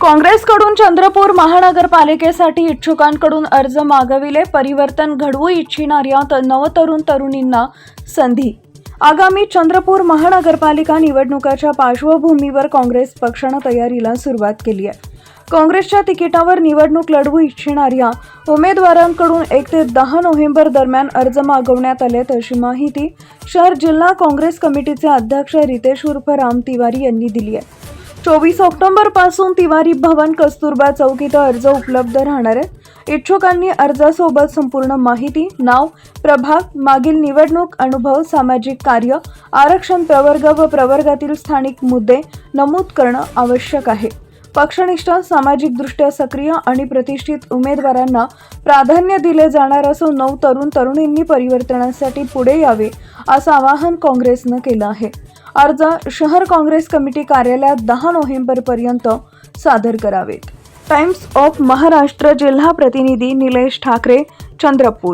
काँग्रेसकडून चंद्रपूर महानगरपालिकेसाठी इच्छुकांकडून अर्ज मागविले परिवर्तन घडवू इच्छिणाऱ्या त- नवतरुण तरुणींना संधी. आगामी चंद्रपूर महानगरपालिका निवडणुकाच्या पार्श्वभूमीवर काँग्रेस पक्षानं तयारीला सुरुवात केली आहे. काँग्रेसच्या तिकिटावर निवडणूक लढवू इच्छिणाऱ्या उमेदवारांकडून एक ते दहा नोव्हेंबर दरम्यान अर्ज मागवण्यात आलेत अशी माहिती शहर जिल्हा काँग्रेस कमिटीचे अध्यक्ष रितेश उर्फ राम तिवारी यांनी दिली आहे. चोवीस ऑक्टोबरपासून तिवारी भवन कस्तुरबा चौक इथं अर्ज उपलब्ध राहणार आहेत. इच्छुकांनी अर्जासोबत संपूर्ण माहिती नाव प्रभाग मागील निवडणूक अनुभव सामाजिक कार्य आरक्षण प्रवर्ग व प्रवर्गातील स्थानिक मुद्दे नमूद करणं आवश्यक आहे. पक्षनिष्ठ सामाजिकदृष्ट्या सक्रिय आणि प्रतिष्ठित उमेदवारांना प्राधान्य दिले जाणार असून नऊ तरुण तरुणींनी परिवर्तनासाठी पुढे यावे असं आवाहन काँग्रेसनं केलं आहे. अर्ज शहर काँग्रेस कमिटी कार्यालयात दहा नोव्हेंबरपर्यंत सादर करावेत. टाइम्स ऑफ महाराष्ट्र जिल्हा प्रतिनिधी निलेश ठाकरे चंद्रपूर.